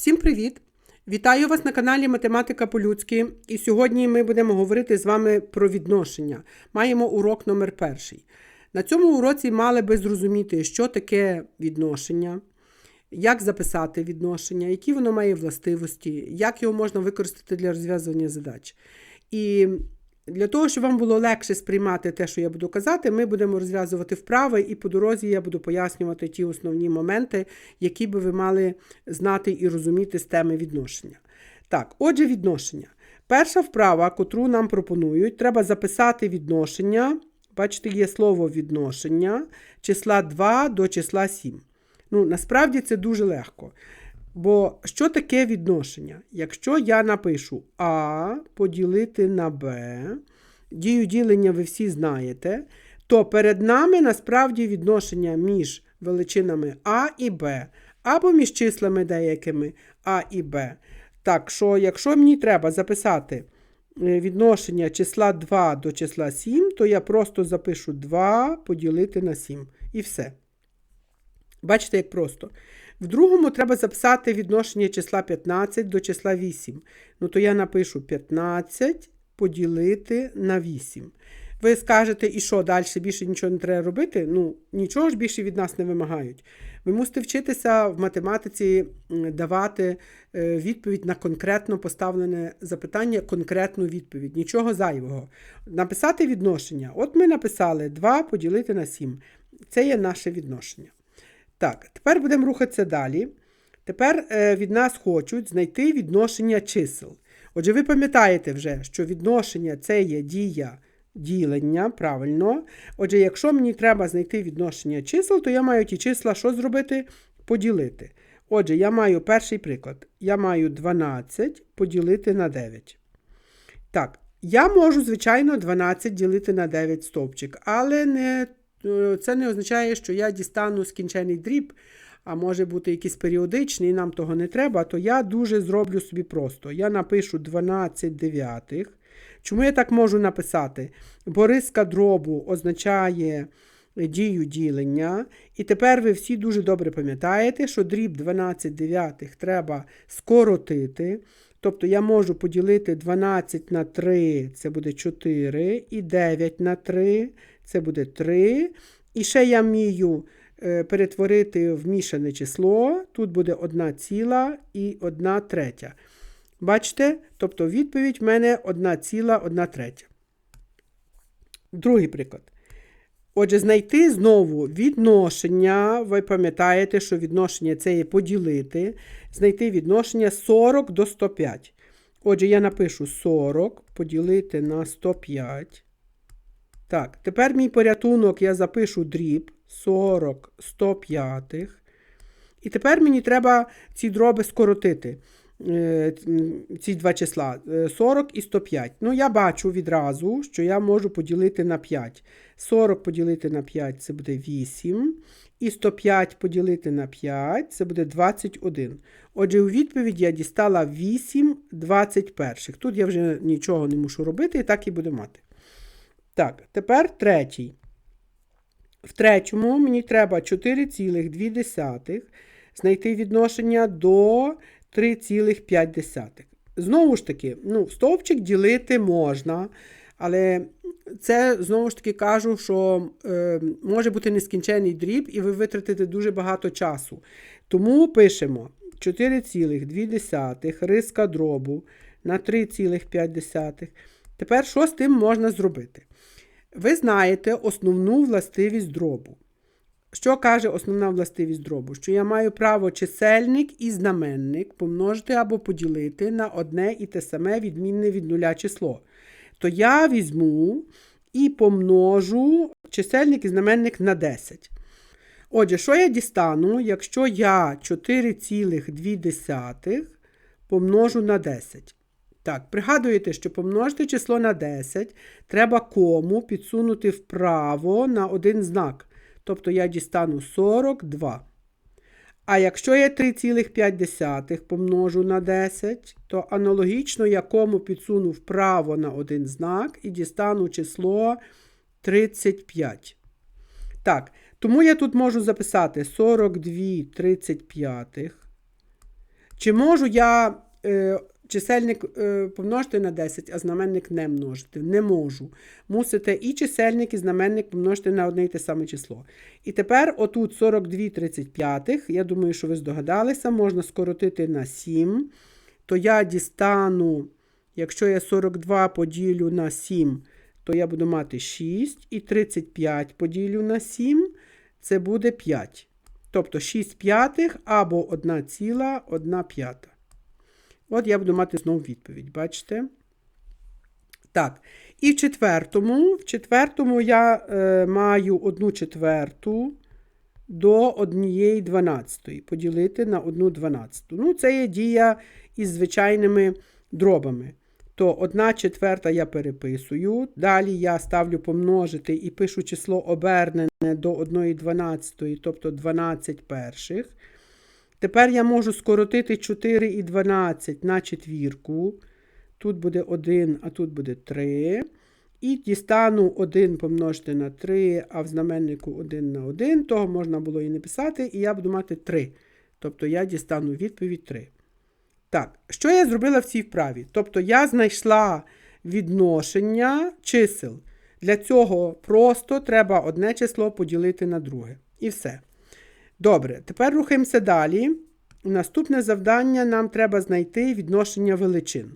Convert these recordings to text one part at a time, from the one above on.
Всім привіт! Вітаю вас на каналі Математика по-людськи. І сьогодні ми будемо говорити з вами про відношення. Маємо урок номер перший. На цьому уроці мали би зрозуміти, що таке відношення, як записати відношення, які воно має властивості, як його можна використати для розв'язування задач. І для того, щоб вам було легше сприймати те, що я буду казати, ми будемо розв'язувати вправи, і по дорозі я буду пояснювати ті основні моменти, які би ви мали знати і розуміти з теми відношення. Так, отже, відношення. Перша вправа, котру нам пропонують, треба записати відношення. Бачите, є слово відношення числа 2 до числа 7. Ну, насправді це дуже легко. Бо що таке відношення? Якщо я напишу А поділити на Б, дію ділення ви всі знаєте, то перед нами насправді відношення між величинами А і Б, або між числами деякими А і Б. Так що, якщо мені треба записати е, відношення числа 2 до числа 7, то я просто запишу 2 поділити на 7. І все. Бачите, як просто. В другому треба записати відношення числа 15 до числа 8. Ну, то я напишу 15 поділити на 8. Ви скажете, і що, далі більше нічого не треба робити? Ну, нічого ж більше від нас не вимагають. Ви мусите вчитися в математиці давати е, відповідь на конкретно поставлене запитання, конкретну відповідь. Нічого зайвого. Написати відношення. От ми написали 2 поділити на 7. Це є наше відношення. Так, тепер будемо рухатися далі. Тепер е, від нас хочуть знайти відношення чисел. Отже, ви пам'ятаєте вже, що відношення це є дія ділення, правильно. Отже, якщо мені треба знайти відношення чисел, то я маю ті числа що зробити? Поділити. Отже, я маю перший приклад. Я маю 12 поділити на 9. Так, я можу, звичайно, 12 ділити на 9 стовпчик, але не це не означає, що я дістану скінчений дріб, а може бути якийсь періодичний, нам того не треба, то я дуже зроблю собі просто. Я напишу 12 дев'ятих. Чому я так можу написати? Бо риска дробу означає дію ділення. І тепер ви всі дуже добре пам'ятаєте, що дріб 12 дев'ятих треба скоротити. Тобто я можу поділити 12 на 3, це буде 4, і 9 на 3, це буде 3. І ще я вмію е, перетворити в мішане число. Тут буде 1 ціла і 1 третя. Бачите? Тобто відповідь в мене 1 ціла 1 третя. Другий приклад. Отже, знайти знову відношення. Ви пам'ятаєте, що відношення це є поділити. Знайти відношення 40 до 105. Отже, я напишу 40 поділити на 105. Так, тепер мій порятунок я запишу дріб 40 105. І тепер мені треба ці дроби скоротити. Е, ці два числа 40 е, і 105. Ну, я бачу відразу, що я можу поділити на 5. 40 поділити на 5 це буде 8. І 105 поділити на 5 це буде 21. Отже, у відповідь я дістала 8 21. Тут я вже нічого не мушу робити, і так і буду мати. Так, тепер третій. В третьому мені треба 4,2 знайти відношення до 3,5. Знову ж таки, ну, стовпчик ділити можна, але це, знову ж таки, кажу, що е, може бути нескінчений дріб, і ви витратите дуже багато часу. Тому пишемо 4,2 риска дробу на 3,5. Тепер що з тим можна зробити? Ви знаєте основну властивість дробу. Що каже основна властивість дробу? Що я маю право чисельник і знаменник помножити або поділити на одне і те саме відмінне від нуля число. То я візьму і помножу чисельник і знаменник на 10. Отже, що я дістану, якщо я 4,2 помножу на 10? Так, пригадуєте, що помножити число на 10 треба кому підсунути вправо на один знак. Тобто я дістану 42. А якщо я 3,5 помножу на 10, то аналогічно я кому підсуну вправо на один знак і дістану число 35. Так, тому я тут можу записати 42 35. Чи можу я е, чисельник е, помножити на 10, а знаменник не множити? Не можу. Мусите і чисельник, і знаменник помножити на одне і те саме число. І тепер отут 42 35, я думаю, що ви здогадалися, можна скоротити на 7. То я дістану, якщо я 42 поділю на 7, то я буду мати 6. І 35 поділю на 7, це буде 5. Тобто 6 п'ятих або 1 ціла 1 п'ята. От я буду мати знову відповідь, бачите? Так. І в четвертому, в четвертому я е, маю 1 четверту до 1 дванадцятої. Поділити на 1 дванадцяту. Ну, це є дія із звичайними дробами. То 1 четверта я переписую. Далі я ставлю помножити і пишу число обернене до 1 дванадцятої, тобто 12 перших. Тепер я можу скоротити 4 і 12 на четвірку. Тут буде 1, а тут буде 3. І дістану 1 помножити на 3, а в знаменнику 1 на 1. Того можна було і не писати, і я буду мати 3. Тобто я дістану відповідь 3. Так, що я зробила в цій вправі? Тобто я знайшла відношення чисел. Для цього просто треба одне число поділити на друге. І все. Добре, тепер рухаємося далі. Наступне завдання нам треба знайти відношення величин.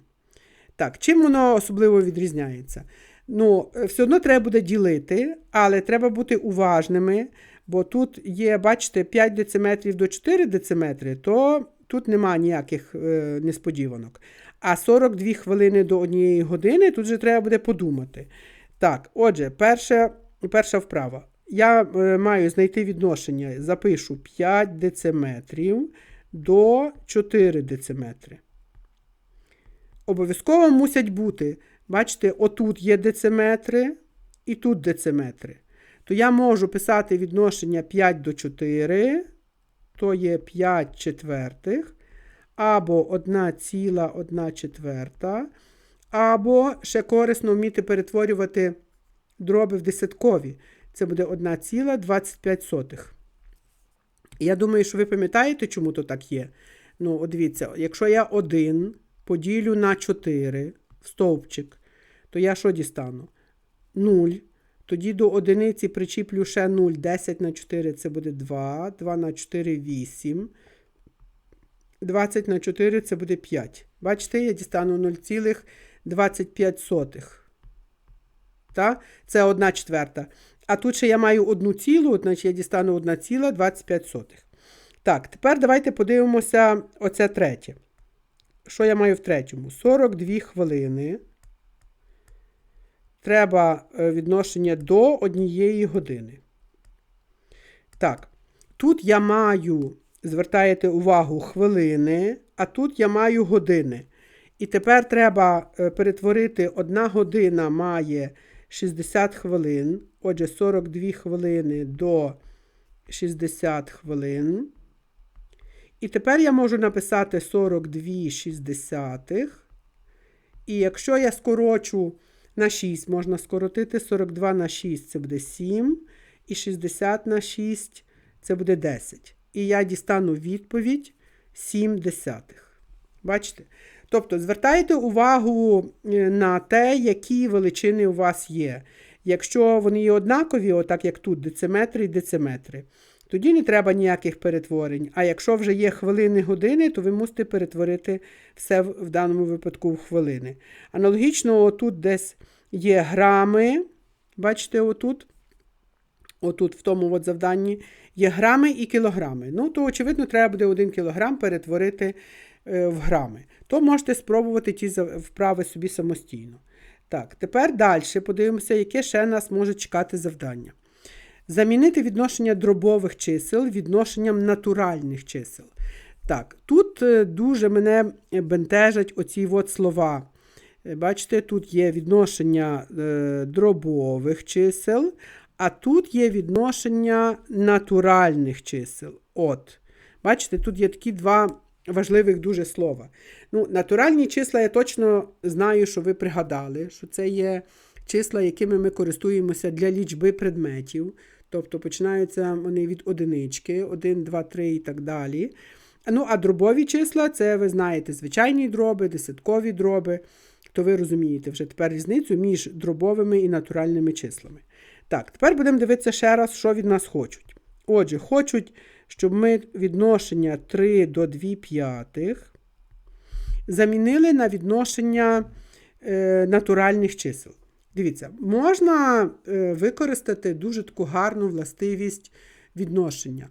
Так, чим воно особливо відрізняється? Ну, е, все одно треба буде ділити, але треба бути уважними, бо тут є, бачите, 5 дециметрів до 4 дециметри, то тут нема ніяких е, несподіванок. А 42 хвилини до 1 години тут же треба буде подумати. Так, отже, перша, перша вправа. Я е, маю знайти відношення, запишу 5 дециметрів до 4 дециметри. Обов'язково мусять бути, бачите, отут є дециметри і тут дециметри. То я можу писати відношення 5 до 4, то є 5 четвертих, або 1 ціла 1 четверта, або ще корисно вміти перетворювати дроби в десяткові. Це буде 1,25. Я думаю, що ви пам'ятаєте, чому то так є. Ну, от дивіться, якщо я 1 поділю на 4 в стовпчик, то я що дістану? 0. Тоді до одиниці причіплю ще 0. 10 на 4 це буде 2. 2 на 4 8. 20 на 4 це буде 5. Бачите, я дістану 0,25. Так? Це 1 четверта. А тут ще я маю одну цілу, значить я дістану 1,25. Так, тепер давайте подивимося оце третє. Що я маю в третьому? 42 хвилини. Треба е, відношення до однієї години. Так, тут я маю, звертаєте увагу, хвилини, а тут я маю години. І тепер треба е, перетворити одна година має 60 хвилин. Отже, 42 хвилини до 60 хвилин. І тепер я можу написати 42 шістдесятих. І якщо я скорочу на 6, можна скоротити 42 на 6 це буде 7. І 60 на 6 це буде 10. І я дістану відповідь 7 десятих. Бачите? Тобто, звертайте увагу е, на те, які величини у вас є. Якщо вони є однакові, отак як тут, дециметри і дециметри, тоді не треба ніяких перетворень. А якщо вже є хвилини години, то ви мусите перетворити все в даному випадку в хвилини. Аналогічно, отут десь є грами. Бачите, отут. Отут, в тому от завданні, є грами і кілограми. Ну, то, очевидно, треба буде 1 кілограм перетворити е, в грами. То можете спробувати ті вправи собі самостійно. Так, тепер далі подивимося, яке ще нас може чекати завдання. Замінити відношення дробових чисел відношенням натуральних чисел. Так, тут е, дуже мене бентежать оці от слова. Е, бачите, тут є відношення дробових чисел, а тут є відношення натуральних чисел. От. Бачите, тут є такі два важливих дуже слова. Ну, Натуральні числа я точно знаю, що ви пригадали, що це є числа, якими ми користуємося для лічби предметів. Тобто починаються вони від одинички, 1, 2, 3 і так далі. Ну, а дробові числа це ви знаєте звичайні дроби, десяткові дроби. То ви розумієте вже тепер різницю між дробовими і натуральними числами. Так, тепер будемо дивитися ще раз, що від нас хочуть. Отже, хочуть, щоб ми відношення 3 до 2 п'ятих замінили на відношення е, натуральних чисел. Дивіться, можна е, використати дуже таку гарну властивість відношення.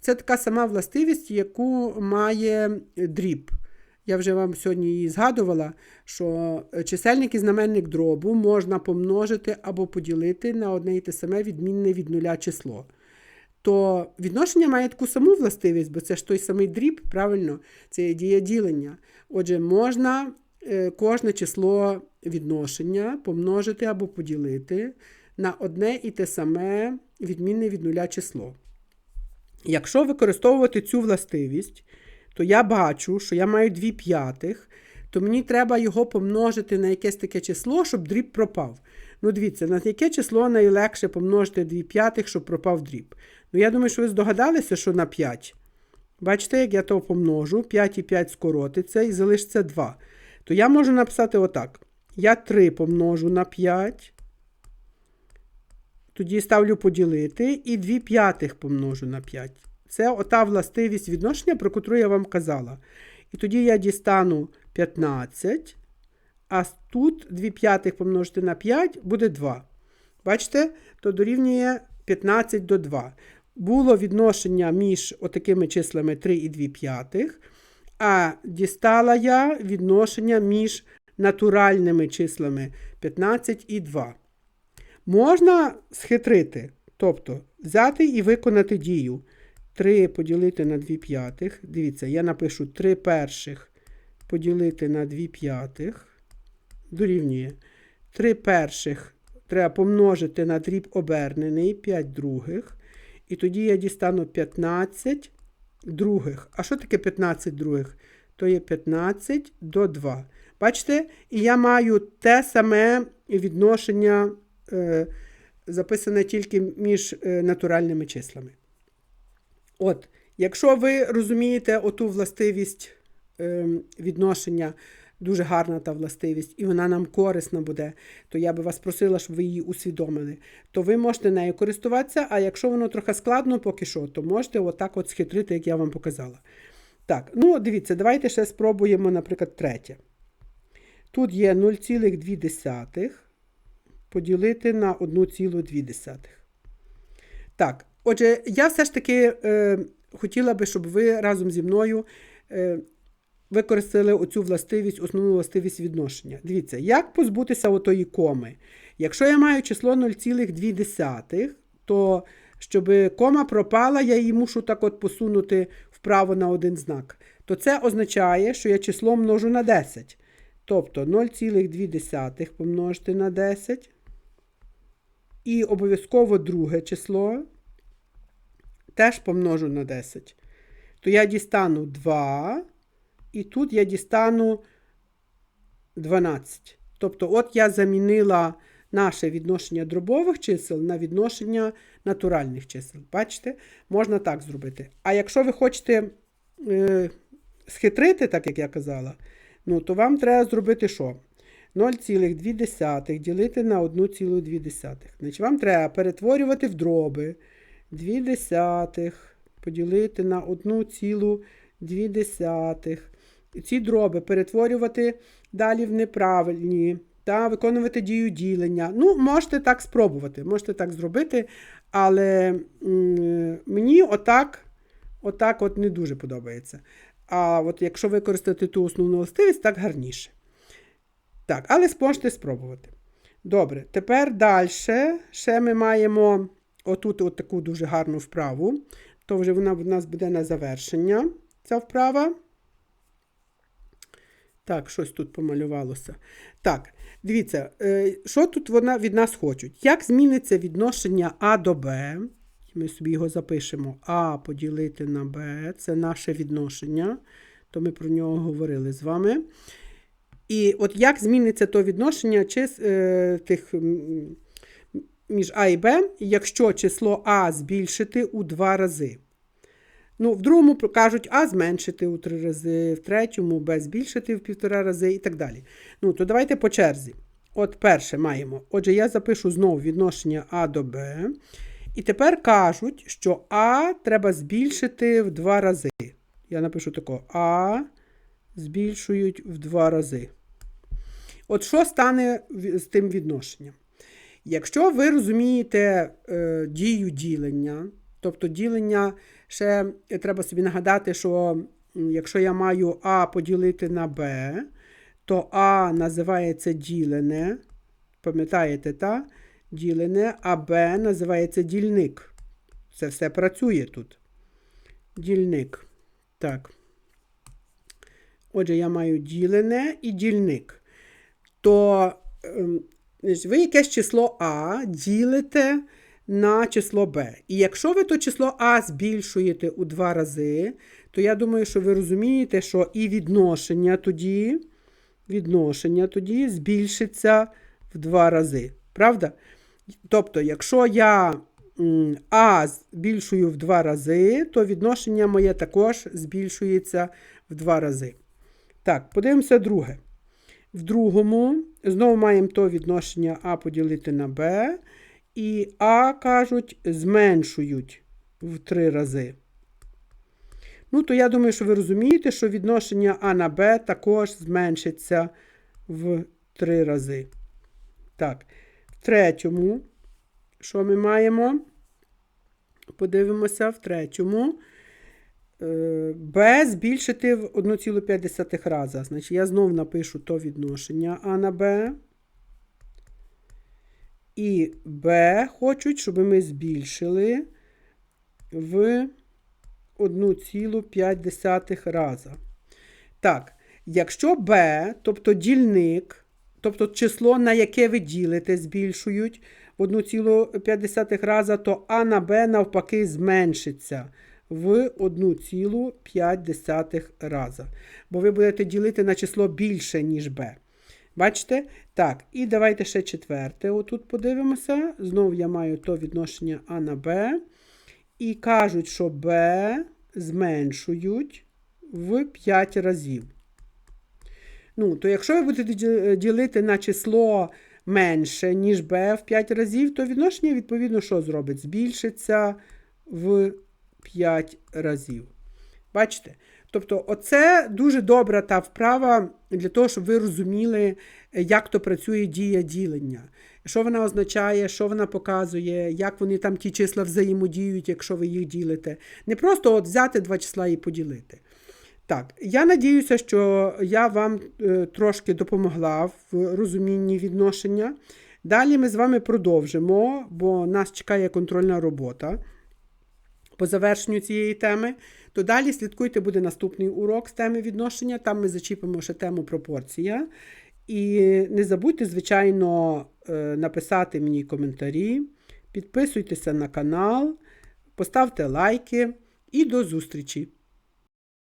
Це така сама властивість, яку має дріб. Я вже вам сьогодні її згадувала, що чисельник і знаменник дробу можна помножити або поділити на одне і те саме відмінне від нуля число. То відношення має таку саму властивість, бо це ж той самий дріб, правильно? Це є дія ділення. Отже, можна е, кожне число відношення помножити або поділити на одне і те саме відмінне від нуля число. Якщо використовувати цю властивість, то я бачу, що я маю 2 п'ятих, то мені треба його помножити на якесь таке число, щоб дріб пропав. Ну, дивіться, на яке число найлегше помножити 2 п'ятих, щоб пропав дріб. Ну, я думаю, що ви здогадалися, що на 5. Бачите, як я то помножу, 5 і 5 скоротиться і залишиться 2. То я можу написати отак. Я 3 помножу на 5. Тоді ставлю поділити і 2 п'ятих помножу на 5. Це ота властивість відношення, про яку я вам казала. І тоді я дістану 15, а тут 2 п'ятих помножити на 5 буде 2. Бачите, то дорівнює 15 до 2. Було відношення між отакими числами 3 і 2 п'ятих, а дістала я відношення між натуральними числами 15 і 2. Можна схитрити, тобто взяти і виконати дію. 3 поділити на 2 п'ятих. Дивіться, я напишу 3 перших поділити на 2 п'ятих. Дорівнює 3 перших треба помножити на дріб обернений 5 других. І тоді я дістану 15 других. А що таке 15 других? То є 15 до 2. Бачите? І я маю те саме відношення, е, записане тільки між е, натуральними числами. От, якщо ви розумієте оту властивість е, відношення, дуже гарна та властивість, і вона нам корисна буде, то я би вас просила, щоб ви її усвідомили. То ви можете нею користуватися, а якщо воно трохи складно поки що, то можете отак от схитрити, як я вам показала. Так, ну дивіться, давайте ще спробуємо, наприклад, третє. Тут є 0,2 поділити на 1,2. Так, отже, я все ж таки е, хотіла би, щоб ви разом зі мною е, використали оцю властивість, основну властивість відношення. Дивіться, як позбутися отої коми. Якщо я маю число 0,2, то щоб кома пропала, я її мушу так от посунути вправо на один знак. То це означає, що я число множу на 10. Тобто 0,2 помножити на 10. І обов'язково друге число теж помножу на 10. То я дістану 2, і тут я дістану 12. Тобто, от я замінила наше відношення дробових чисел на відношення натуральних чисел. Бачите? Можна так зробити. А якщо ви хочете е, схитрити, так як я казала, ну, то вам треба зробити що? 0,2 ділити на 1,2. Значить, вам треба перетворювати в дроби 2 десятих поділити на 1,2. Ці дроби перетворювати далі в неправильні та виконувати дію ділення. Ну, можете так спробувати, можете так зробити, але мені отак, отак от не дуже подобається. А от якщо використати ту основну властивість, так гарніше. Так, але можете спробувати. Добре, тепер далі ще ми маємо отут от таку дуже гарну вправу. То вже вона в нас буде на завершення, ця вправа. Так, щось тут помалювалося. Так, дивіться, е, що тут вона від нас хочуть? Як зміниться відношення А до Б? Ми собі його запишемо. А поділити на Б це наше відношення, то ми про нього говорили з вами. І от як зміниться то відношення чи, е, тих, між А і Б, якщо число А збільшити у два рази? Ну, в другому кажуть А зменшити у три рази, в третьому Б збільшити в півтора рази і так далі. Ну, то давайте по черзі. От перше маємо. Отже, я запишу знову відношення А до Б. І тепер кажуть, що А треба збільшити в два рази. Я напишу тако: А збільшують в два рази. От що стане з тим відношенням? Якщо ви розумієте е, дію ділення, тобто ділення ще треба собі нагадати, що якщо я маю А поділити на Б, то А називається ділене. Пам'ятаєте, та? Ділене, а Б називається дільник. Це все працює тут. Дільник. Так. Отже, я маю ділене і дільник. То ем, ви якесь число А ділите на число Б. І якщо ви то число А збільшуєте у два рази, то я думаю, що ви розумієте, що і відношення тоді, відношення тоді збільшиться в два рази. Правда? Тобто, якщо я А збільшую в два рази, то відношення моє також збільшується в два рази. Так, подивимося друге. В другому знову маємо то відношення А поділити на Б. І А, кажуть, зменшують в три рази. Ну, то я думаю, що ви розумієте, що відношення А на Б також зменшиться в три рази. Так, в третьому, що ми маємо? Подивимося в третьому. Е, Б збільшити в 1,5 рази. Значить, я знову напишу то відношення А на Б. І Б хочуть, щоб ми збільшили в 1,5 рази. Так, якщо Б, тобто дільник, тобто число, на яке ви ділите, збільшують в 1,5 рази, то А на Б навпаки зменшиться в 1,5 рази. Бо ви будете ділити на число більше, ніж Б. Бачите? Так, і давайте ще четверте. Отут подивимося. Знову я маю то відношення А на Б. І кажуть, що Б зменшують в 5 разів. Ну, то якщо ви будете ділити на число менше, ніж b в 5 разів, то відношення, відповідно, що зробить? Збільшиться в 5 разів. Бачите? Тобто, оце дуже добра та вправа для того, щоб ви розуміли, е, як то працює дія ділення. Що вона означає, що вона показує, як вони там ті числа взаємодіють, якщо ви їх ділите. Не просто от взяти два числа і поділити. Так, я надіюся, що я вам е, трошки допомогла в розумінні відношення. Далі ми з вами продовжимо, бо нас чекає контрольна робота по завершенню цієї теми. То далі слідкуйте, буде наступний урок з теми відношення. Там ми зачіпимо ще тему пропорція. І не забудьте, звичайно, е, написати мені коментарі, підписуйтеся на канал, поставте лайки і до зустрічі!